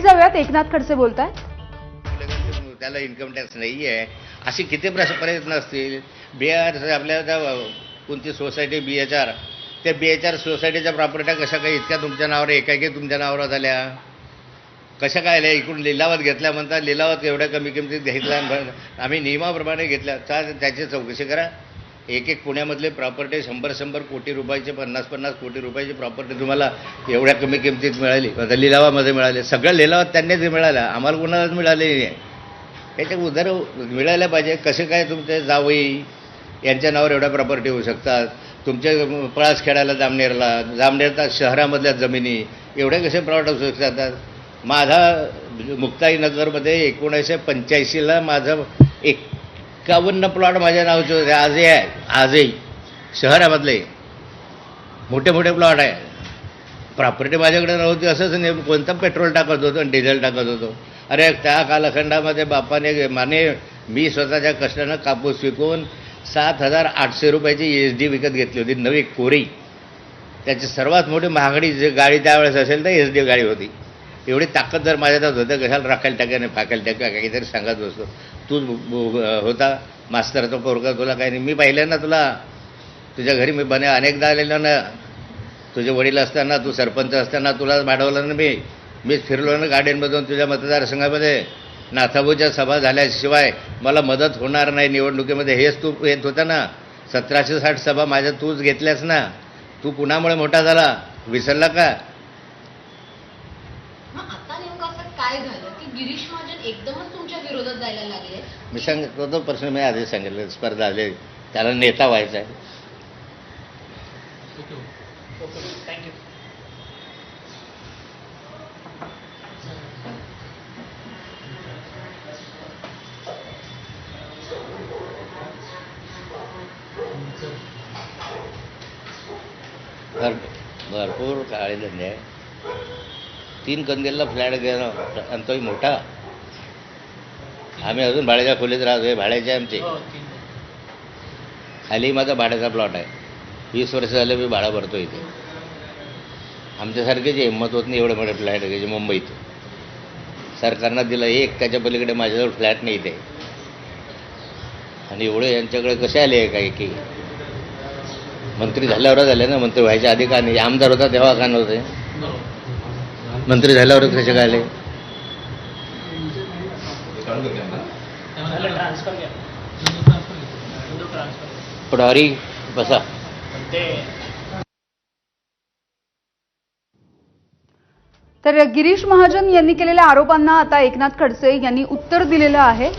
थेट जाऊयात एकनाथ खडसे बोलताय त्याला इन्कम टॅक्स नाही आहे असे किती प्रश्न प्रयत्न असतील? बी आर आपल्या त्या कोणती सोसायटी बी एच आर त्या बी एच आर सोसायटीच्या प्रॉपर्ट्या कशा काय इतक्या तुमच्या नावावर एकाएकी तुमच्या नावावर झाल्या? कशा काय आल्या? इकडून लिलावात घेतल्या म्हणतात लिलावात एवढ्या कमी किमतीत घेतल्या आम्ही नियमाप्रमाणे घेतल्या. त्याची चौकशी करा. एक एक पुण्यामधले प्रॉपर्टी शंभर शंभर कोटी रुपयाचे पन्नास पन्नास कोटी रुपयाची प्रॉपर्टी तुम्हाला एवढ्या कमी किमतीत मिळाली. आता लिलावामध्ये मिळाले. सगळ्या लिलावात त्यांनीच मिळाल्या. आम्हाला कुणालाच मिळालेली नाही. त्याच्या उधार मिळायला पाहिजे. कसे काय तुमचे जावई यांच्या नावावर एवढ्या प्रॉपर्टी होऊ शकतात? तुमच्या पळास खेळायला जामनेरला जामनेरचा शहरामधल्या जमिनी एवढे कसे प्लॉट असू शकतात माझा मुक्ताईनगरमध्ये एकोणीसशे पंच्याऐंशीला माझं एक एकावन्न प्लॉट माझ्या नावाचे होते. आजही आहे. आजही. शहरामधले. मोठे मोठे प्लॉट आहे. प्रॉपर्टी माझ्याकडे नव्हती. असंच नाही. कोणतं पेट्रोल टाकत होतो आणि डिझेल टाकत होतो. अरे त्या कालखंडामध्ये बापाने माने मी स्वतःच्या कष्टानं कापूस विकून सात हजार आठशे रुपयाची एस डी विकत घेतली होती. नवी कोरी. त्याची सर्वात मोठी महागडी जी गाडी त्यावेळेस असेल तर एस डी गाडी होती. एवढी ताकद जर माझ्यात होतं कशाला राखायला टाकायने फाकायला टाक्या काहीतरी सांगत बसतो तू होता. मास्तर तो पोरगा तुला काही नाही. मी पाहिलं ना तुला. तुझ्या घरी मी बने अनेकदा आलेलो ना. तुझे वडील असताना तू सरपंच असताना तुला वाढवलं ना मी. मीच फिरलो ना गार्डनमधून तुझ्या मतदारसंघामध्ये. नाथाबूच्या सभा झाल्याशिवाय मला मदत होणार नाही निवडणुकीमध्ये. हेच तू येत होता ना. सतराशे साठ सभा माझ्या तूच घेतल्यास ना. तू कुणामुळे मोठा झाला? विसरला का मग आता नेमकं असं काय झालं की गिरीश महाजन एकदमच तुमच्या विरोधात जायला लागले. मी सांगतो तो प्रश्न मी आधी सांगितलं स्पर्धा आली त्याला नेता व्हायचा आहे. भर भरपूर काळे धंदे आहे. तीन कंदीलला फ्लॅट घेणं आणि तोही मोठा. आम्ही अजून भाड्याच्या खोलीत राहतोय भाड्याचे आमचे. खाली माझा भाड्याचा प्लॉट आहे. वीस वर्ष झाले मी भाडा भरतो इथे. आमच्यासारखे जे हिंमत होत नाही एवढे मोठे फ्लॅट घ्यायचे मुंबईत. सरकारनं दिलं एक त्याच्या पलीकडे माझ्याजवळ फ्लॅट नाही इथे. आणि एवढे यांच्याकडे कसे आले काही की? मंत्री झाल्यावर झाले ना मंत्री व्हायच्या आधी का नाही? आमदार होता तेव्हा का नव्हते? मंत्री झाल्यावर कसे काय आले? पुढारी बसा. तर गिरीश महाजन यांनी केलेल्या आरोपांना आता एकनाथ खडसे यांनी उत्तर दिलेलं आहे.